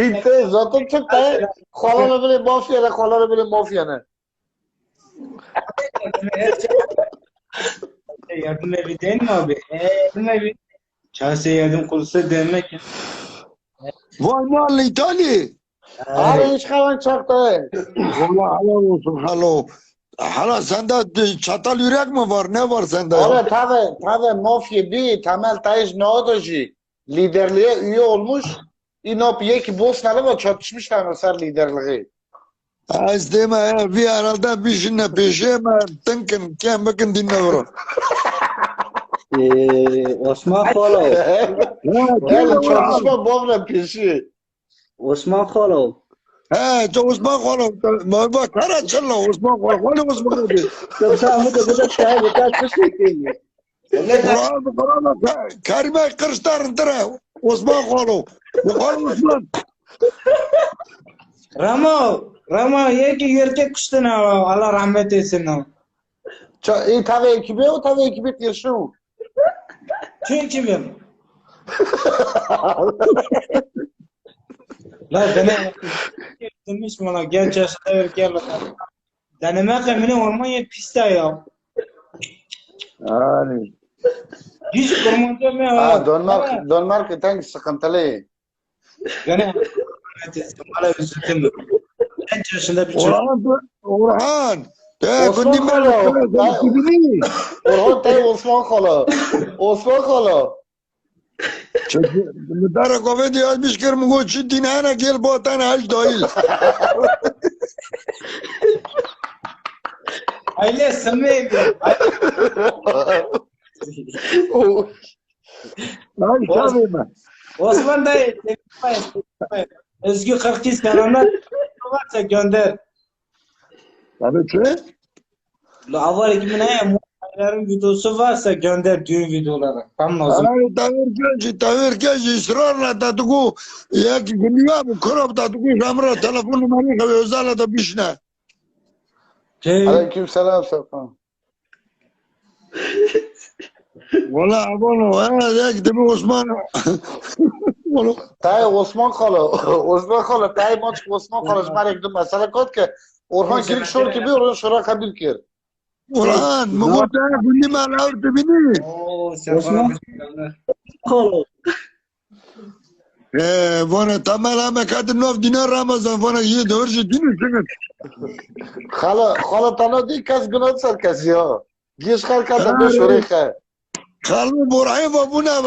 İşte zaten çok da kolanı bile mafyana, kolanı bile mafyana. Yardım evi değil mi abi? E, yardım evi. Şahsi yardım kursu demek. Vay mallı İtalya. Abi hiç kalan da. Valla helal olsun helal. Hala sende de çatal yürek mi var? Ne var sende? Abi tabi tabi mafya bir temel tayiş Naodoji liderliğe üye olmuş. İnop ki Bosnalı ve çatışmışlar mesela liderliği. Az deme ya. Bir arada bir peşe mi? Tınkın. Kim bakın dinle vurun. Ee, Osman Xolo. Yani çatışma bomba peşi. Osman Xolo. He, to Osman Kolo. Bak, kara çalla Osman Kolo. Kolo Osman. Çok sağ olun. Bu da şahit bir kaç kişi Kur'an, Kur'an, Kerime Kırışlar'ın tıra. Osman Kolo. Kolo Osman. Ramo, Ramo ye ki yerke kuştun Allah rahmet etsin. Ça- İyi tabi ekibi o tabi ekibi kırşı. Çünkü ben. La dene demiş bana genç yaşta ver gel. Denemek emine orman ye piste ya. Yani. Hiç ormanda mı ya? Ha Dönmark, Dönmark tank sıkıntılı. Yani hala üzüntüm. Genç yaşında bir. Orhan, Orhan. De, Osman Kala. Orhan tay Osman Kala. Osman Kala. در گفت یاد بیش کرد مگو چی دینه نه گل باتن هش دایل ایله سمه ایله Osman dayı. Özgü 42 selamlar. Varsa gönder. Tabii ki. La avar ekibine muhtemelerin videosu varsa gönder düğün videoları. Tam lazım. Ay tavır genci, tavır genci ısrarla da tuku ya ki gündüğü bu kurab da tuku ramra telefon numarayı kavi özel da bişne. Şey, Aleyküm selam Serkan. والا ابانو یک دمی عثمان تای عثمان خاله عثمان خاله تای ماچ عثمان خاله مر یک دم مسئله کرد که اورخان شریک شور که بیور شورا قبول کرد اورخان مگو تای بندی مال اور ببینی عثمان خاله وانه تمال همه کدم نوف دینار رمضان وانه یه دورش دینی چنگت خاله خاله تنها دی کس گناه سر کسی ها گیش خر کدم شوری خر قالوا برعيب ابونا